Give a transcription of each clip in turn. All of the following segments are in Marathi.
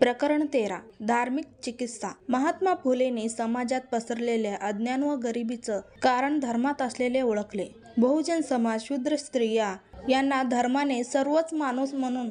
प्रकरण तेरा. धार्मिक चिकित्सा. महात्मा फुलेंनी समाजात पसरलेल्या अज्ञान व गरिबीचं कारण धर्मात असलेले ओळखले. बहुजन समाज शूद्र स्त्रिया यांना धर्माने सर्वच माणूस म्हणून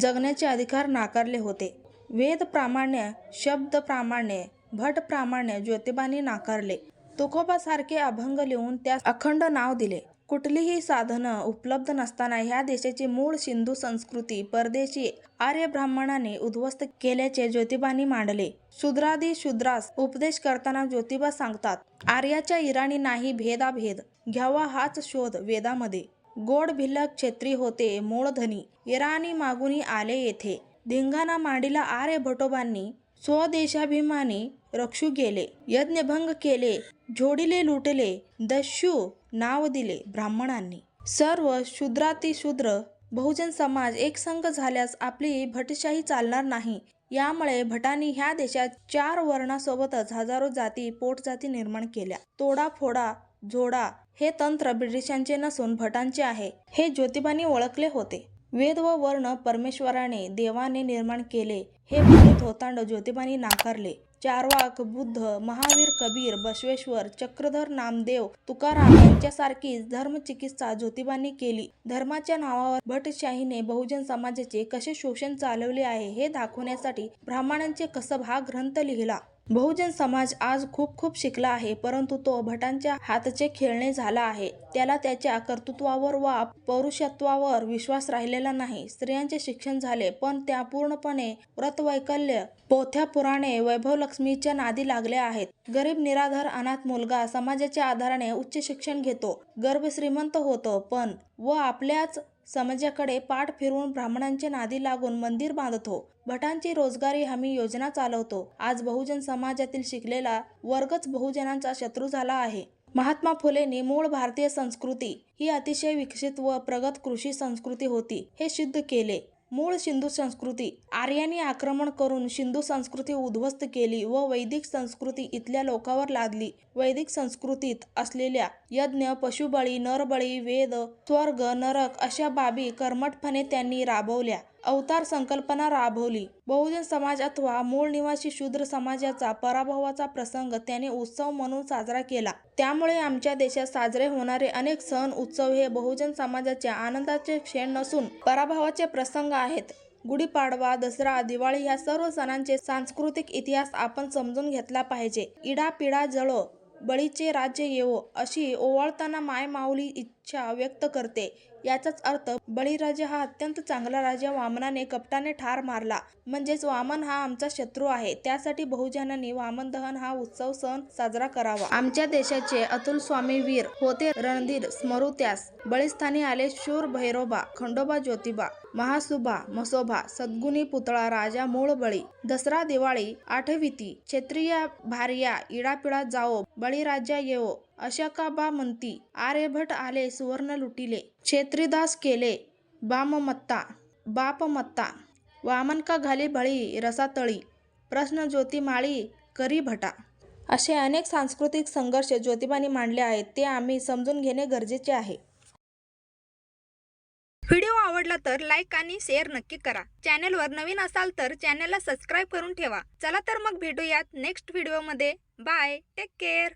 जगण्याचे अधिकार नाकारले होते. वेद प्रामाण्य शब्द प्रामाण्य भट प्रामाण्य ज्योतिबाने नाकारले. तुकोबासारखे अभंग लिहून त्यास अखंड नाव दिले. कुठलीही साधनं उपलब्ध नसताना ह्या देशाची मूळ सिंधू संस्कृती परदेशी आर्य ब्राह्मणाने उद्ध्वस्त केल्याचे ज्योतिबांनी मांडले. शूद्रादी शूद्रास उपदेश करताना ज्योतिबा सांगतात आर्याच्या इराणी नाही भेदाभेद घ्यावा हाच शोध वेदामध्ये. गोड भिल्लक क्षेत्री होते मूळधनी इराणी मागुनी आले येथे. धिंगाणा मांडीला आर्य भटोबांनी स्वदेशाभिमानी रक्षू गेले यज्ञभंग केले जोडीले लुटले दस्यू नाव दिले ब्राह्मणांनी. सर्व शूद्रातिशूद्र बहुजन समाज एकसंघ झाल्यास आपली भटशाही चालणार नाही. यामुळे भटांनी ह्या देशात चार वर्णासोबतच हजारो जाती पोटजाती निर्माण केल्या. तोडा फोडा जोडा हे तंत्र ब्रिटिशांचे नसून भटांचे आहे. हे ज्योतिबांनी ओळखले होते. वेद व वर्ण परमेश्वराने देवाने निर्माण केले हे भले धोतांड ज्योतिबांनी नाकारले. चारवाक बुद्ध महावीर कबीर बसवेश्वर चक्रधर नामदेव तुकाराम यांच्यासारखीच धर्मचिकित्सा ज्योतिबांनी केली. धर्माच्या नावावर भटशाहीने बहुजन समाजाचे कसे शोषण चालवले आहे हे दाखवण्यासाठी ब्राह्मणांचे कसब हा ग्रंथ लिहिला. बहुजन समाज आज खूप खूप शिकला आहे परंतु तो भटांच्या हातचे खेळणे झाला आहे. त्याला त्याच्या कर्तृत्वावर वा पौरुषत्वावर विश्वास राहिलेला नाही. स्त्रियांचे शिक्षण झाले पण त्या पूर्णपणे व्रतवैकल्य पोथ्या पुराणे वैभव लक्ष्मीच्या नादी लागल्या आहेत. गरीब निराधार अनाथ मुलगा समाजाच्या आधाराने उच्च शिक्षण घेतो. गर्भ श्रीमंत होतो पण व आपल्याच समाजाकडे पाठ फिरवून ब्राह्मणांच्या नादी लागून मंदिर बांधतो. भटांची रोजगारी हमी योजना चालवतो. आज बहुजन समाजातील शिकलेला वर्गच बहुजनांचा शत्रू झाला आहे. महात्मा फुलेंनी मूळ भारतीय संस्कृती ही अतिशय विकसित व प्रगत कृषी संस्कृती होती हे सिद्ध केले. मूळ सिंधू संस्कृती. आर्यांनी आक्रमण करून सिंधू संस्कृती उद्ध्वस्त केली व वैदिक संस्कृती इथल्या लोकांवर लादली. वैदिक संस्कृतीत असलेल्या यज्ञ पशुबळी नरबळी वेद स्वर्ग नरक अशा बाबी कर्मठपणे त्यांनी राबवल्या. अवतार संकल्पना राबवली. बहुजन समाज अथवा मूळ निवासी शूद्र समाजाचा पराभवाचा प्रसंग त्याने उत्सव म्हणून साजरा केला. त्यामुळे आमच्या देशात साजरे होणारे अनेक सण उत्सव हे बहुजन समाजाच्या आनंदाचे क्षण नसून पराभवाचे प्रसंग आहेत. गुढीपाडवा दसरा दिवाळी ह्या सर्व सणांचे सांस्कृतिक इतिहास आपण समजून घेतला पाहिजे. इडा पिडा जळो बळीचे राज्य येवो अशी ओवाळताना माय माऊली इच्छा व्यक्त करते. याचाच अर्थ बळीराजा हा अत्यंत चांगला राजा. वामनाने कपटाने ठार मारला. म्हणजेच वामन हा आमचा शत्रू आहे. त्यासाठी बहुजनांनी वामन दहन हा उत्सव सण साजरा करावा. आमच्या देशाचे अतुल स्वामी वीर होते रणधीर स्मरुत्यास. बळीस्थानी आले शूर भैरोबा खंडोबा ज्योतिबा महासुभा मसोभा सद्गुणी पुतळा राजा मूळ बळी दसरा दिवाळी आठवीती क्षेत्रीय भार्या इडापिडा जाओ बळीराजा येवो अशकाबा म्हणती. आर्यभट आले सुवर्ण लुटिले. छेत्रीदास केले बाममत्ता बापमत्ता वामन का घाली बळी रसातळी प्रश्न ज्योतिमाळी करी भटा. असे अनेक सांस्कृतिक संघर्ष ज्योतिबांनी मांडले आहेत ते आम्ही समजून घेणे गरजेचे आहे. व्हिडिओ आवडला तर लाईक आणि शेअर नक्की करा. चॅनलवर नवीन असाल तर चॅनलला सबस्क्राईब करून ठेवा. चला तर मग भेटूयात नेक्स्ट व्हिडिओमध्ये बाय टेक केअर